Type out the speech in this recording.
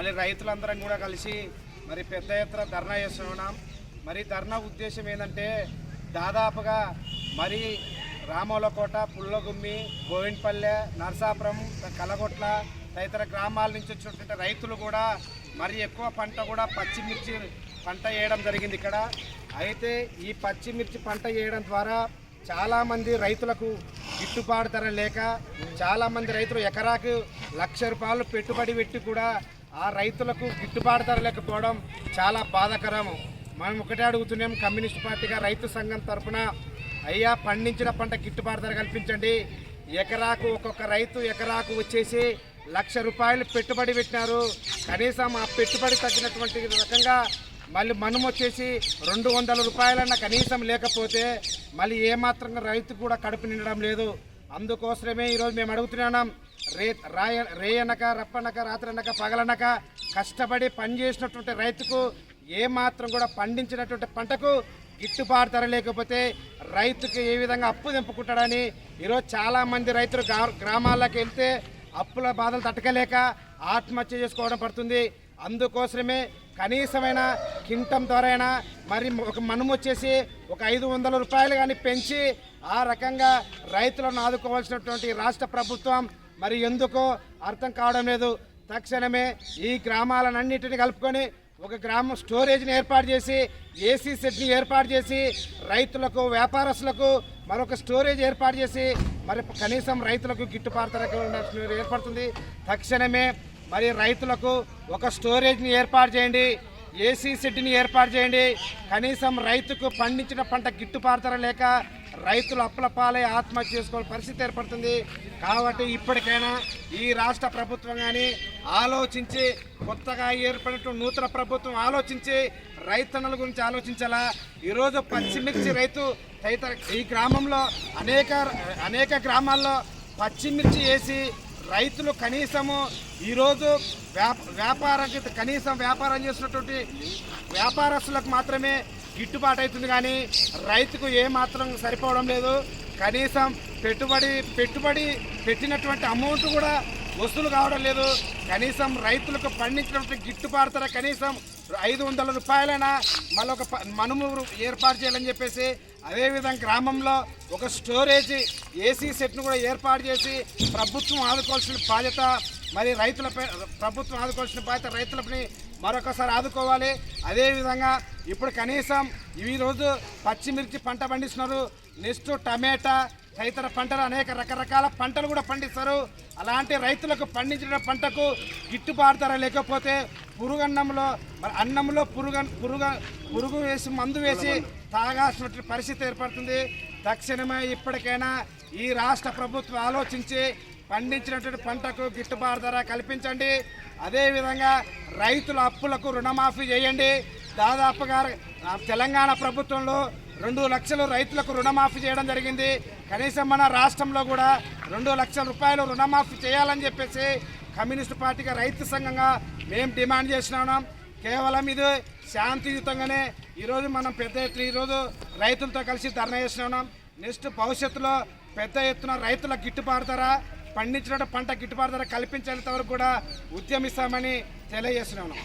మళ్ళీ రైతులందరం కూడా కలిసి మరి పెద్ద ఎత్తున ధర్నా చేస్తున్నాం. మరి ధర్నా ఉద్దేశం ఏంటంటే దాదాపుగా మరి రామోలకోట పుల్లగుమ్మి గోవిందపల్లె నరసాపురం కలగొట్ల తదితర గ్రామాల నుంచి వచ్చినటువంటి రైతులు కూడా మరి ఎక్కువ పంట కూడా పచ్చిమిర్చి పంట వేయడం జరిగింది ఇక్కడ. అయితే ఈ పచ్చిమిర్చి పంట వేయడం ద్వారా చాలామంది రైతులకు గిట్టుబాటు ధర లేక చాలామంది రైతులు ఎకరాకు లక్ష రూపాయలు పెట్టుబడి పెట్టి కూడా ఆ రైతులకు గిట్టుబాటు ధర లేకపోవడం చాలా బాధాకరం. మనం ఒకటే అడుగుతున్నాం కమ్యూనిస్ట్ పార్టీగా రైతు సంఘం తరఫున అయ్యా పండించిన పంట గిట్టుబాటు ధర కల్పించండి. ఎకరాకు ఒక్కొక్క రైతు ఎకరాకు వచ్చేసి లక్ష రూపాయలు పెట్టుబడి పెట్టినారు. కనీసం ఆ పెట్టుబడి తగ్గినటువంటి రకంగా మళ్ళీ మనం వచ్చేసి రెండు వందల రూపాయలన్న కనీసం లేకపోతే మళ్ళీ ఏమాత్రం రైతు కూడా కడుపు నిండడం లేదు. అందుకోసమే ఈరోజు మేము అడుగుతున్నాం. రే రాయ రేయనక రప్పనక రాత్రనక పగలనక కష్టపడి పనిచేసినటువంటి రైతుకు ఏమాత్రం కూడా పండించినటువంటి పంటకు గిట్టుబాటు ధర లేకపోతే రైతుకి ఏ విధంగా అప్పు తెంపుకుంటాడని ఈరోజు చాలామంది రైతులు గ్రా- గ్రామాలకు వెళ్తే అప్పుల బాధలు తట్టకలేక ఆత్మహత్య చేసుకోవడం పడుతుంది. అందుకోసమే కనీసమైన కింటం ద్వారా మరి ఒక మనము వచ్చేసి ఒక ఐదు వందల రూపాయలు కానీ పెంచి ఆ రకంగా రైతులను ఆదుకోవాల్సినటువంటి రాష్ట్ర ప్రభుత్వం మరి ఎందుకో అర్థం కావడం లేదు. తక్షణమే ఈ గ్రామాలన్నింటిని కలుపుకొని ఒక గ్రామం స్టోరేజ్ని ఏర్పాటు చేసి ఏసీ సెట్ని ఏర్పాటు చేసి రైతులకు వ్యాపారస్తులకు మరొక స్టోరేజ్ ఏర్పాటు చేసి మరి కనీసం రైతులకు గిట్టుబాటు ఏర్పడుతుంది. తక్షణమే మరి రైతులకు ఒక స్టోరేజ్ని ఏర్పాటు చేయండి. ఏసీ సెట్ని ఏర్పాటు చేయండి. కనీసం రైతుకు పండించిన పంట గిట్టుబాటు లేక రైతులు అప్పుల పాలై ఆత్మహత్య చేసుకోవాల పరిస్థితి ఏర్పడుతుంది. కాబట్టి ఇప్పటికైనా ఈ రాష్ట్ర ప్రభుత్వం కానీ ఆలోచించి కొత్తగా ఏర్పడిన నూతన ప్రభుత్వం ఆలోచించి రైతన్నల గురించి ఆలోచించాలా? ఈరోజు పచ్చిమిర్చి రైతు తదితర ఈ గ్రామంలో అనేక అనేక గ్రామాల్లో పచ్చిమిర్చి వేసి రైతులు కనీసము ఈరోజు వ్యాప వ్యాపారం కనీసం వ్యాపారం చేసినటువంటి వ్యాపారస్తులకు మాత్రమే గిట్టుబాటు అవుతుంది కానీ రైతుకు ఏమాత్రం సరిపోవడం లేదు. కనీసం పెట్టుబడి పెట్టుబడి పెట్టినటువంటి అమౌంట్ కూడా వసూలు కావడం లేదు. కనీసం రైతులకు పండించినటువంటి గిట్టుబాటు ధర కనీసం ఐదు వందల రూపాయలైనా మళ్ళీ ఒక మనుము ఏర్పాటు చేయాలని చెప్పేసి అదేవిధంగా గ్రామంలో ఒక స్టోరేజ్ ఏసీ సెట్ను కూడా ఏర్పాటు చేసి ప్రభుత్వం ఆదుకోవాల్సిన బాధ్యత మరి రైతులపై ప్రభుత్వం ఆదుకోవాల్సిన బాధ్యత రైతులపై మరొకసారి ఆదుకోవాలి. అదేవిధంగా ఇప్పుడు కనీసం ఈరోజు పచ్చిమిర్చి పంట పండిస్తున్నారు. నెక్స్ట్ టమాటా తదితర పంటలు అనేక రకరకాల పంటలు కూడా పండిస్తారు. అలాంటి రైతులకు పండించిన పంటకు గిట్టుబాటు ధర లేకపోతే పురుగన్నంలో మరి అన్నంలో పురుగ పురుగ పురుగు వేసి మందు వేసి తాగాల్సినటువంటి పరిస్థితి ఏర్పడుతుంది. తక్షణమే ఇప్పటికైనా ఈ రాష్ట్ర ప్రభుత్వం ఆలోచించి పండించినటువంటి పంటకు గిట్టుబాటు ధర కల్పించండి. అదేవిధంగా రైతుల అప్పులకు రుణమాఫీ చేయండి. దాదాపుగా తెలంగాణ ప్రభుత్వంలో రెండు లక్షలు రైతులకు రుణమాఫీ చేయడం జరిగింది. కనీసం మన రాష్ట్రంలో కూడా రెండు లక్షల రూపాయలు రుణమాఫీ చేయాలని చెప్పేసి కమ్యూనిస్ట్ పార్టీగా రైతు సంఘంగా మేము డిమాండ్ చేసినాం కేవలం ఇది శాంతియుతంగానే ఈరోజు మనం పెద్ద ఎత్తున ఈరోజు రైతులతో కలిసి ధర్నా చేస్తున్నాం. నెక్స్ట్ భవిష్యత్తులో పెద్ద ఎత్తున రైతుల గిట్టుబాటు ధర పండించిన పంట గిట్టుబాటు ధర కల్పించేంత వరకు కూడా ఉద్యమిస్తామని తెలియజేస్తున్నాను.